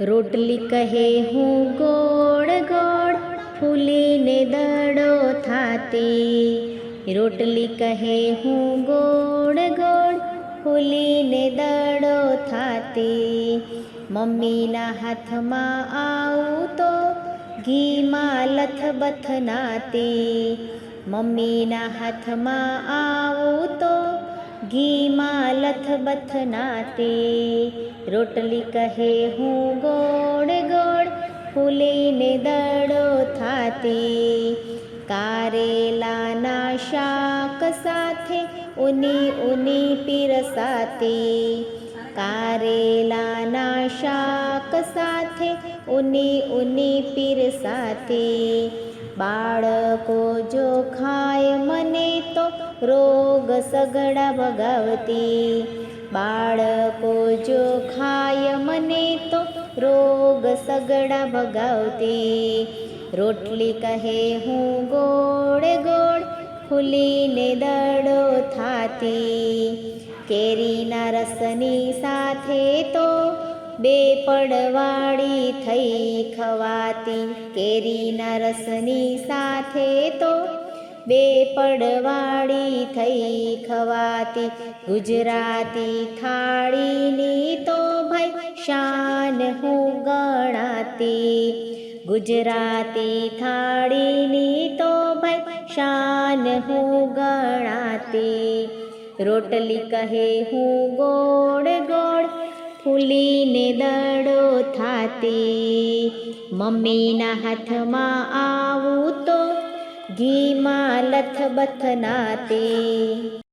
રોટલી કહે હું ગોળ ગોળ ફૂલીને દડો થાતી. રોટલી કહે હું ગોળ ગોળ ફૂલીને દડો થાતી. મમ્મીના હાથમાં આવું તો ઘીમાં લથબથ નાતી. મમ્મીના હાથમાં આવું તો ઘીમાં લથબથ નાતે. રોટલી કહે હું ગોળ ગોળ ફૂલીને દડો થાતે. કારેલાના શાક સાથે ઉની ઉની પીરસાતે કારેલાના શાક સાથે ઉની ઉની પીરસાતી બાળકો જો ખાય મને તો રોગ સગડા ભગાવતી. બાળકો જો ખાય મને તો રોગ સગડા ભગાવતી. રોટલી કહે હું ગોળ ગોળ ફૂલીને દડો થાતી. કેરીના રસની સાથે તો બે પડવાળી થઈ ખવાતી. કેરીના રસની સાથે તો બે પડવાળી થઈ ખવાતી. ગુજરાતી થાળીની તો ભાઈ શાન હું ગણાતી. ગુજરાતી થાળીની તો ભાઈ શાન હું ગણાતી. રોટલી કહે હું ગોળ ગોળ ફૂલીને દડો થાતે. મમ્મીના હાથમાં આવું તો ઘીમાં લથબથ નાતી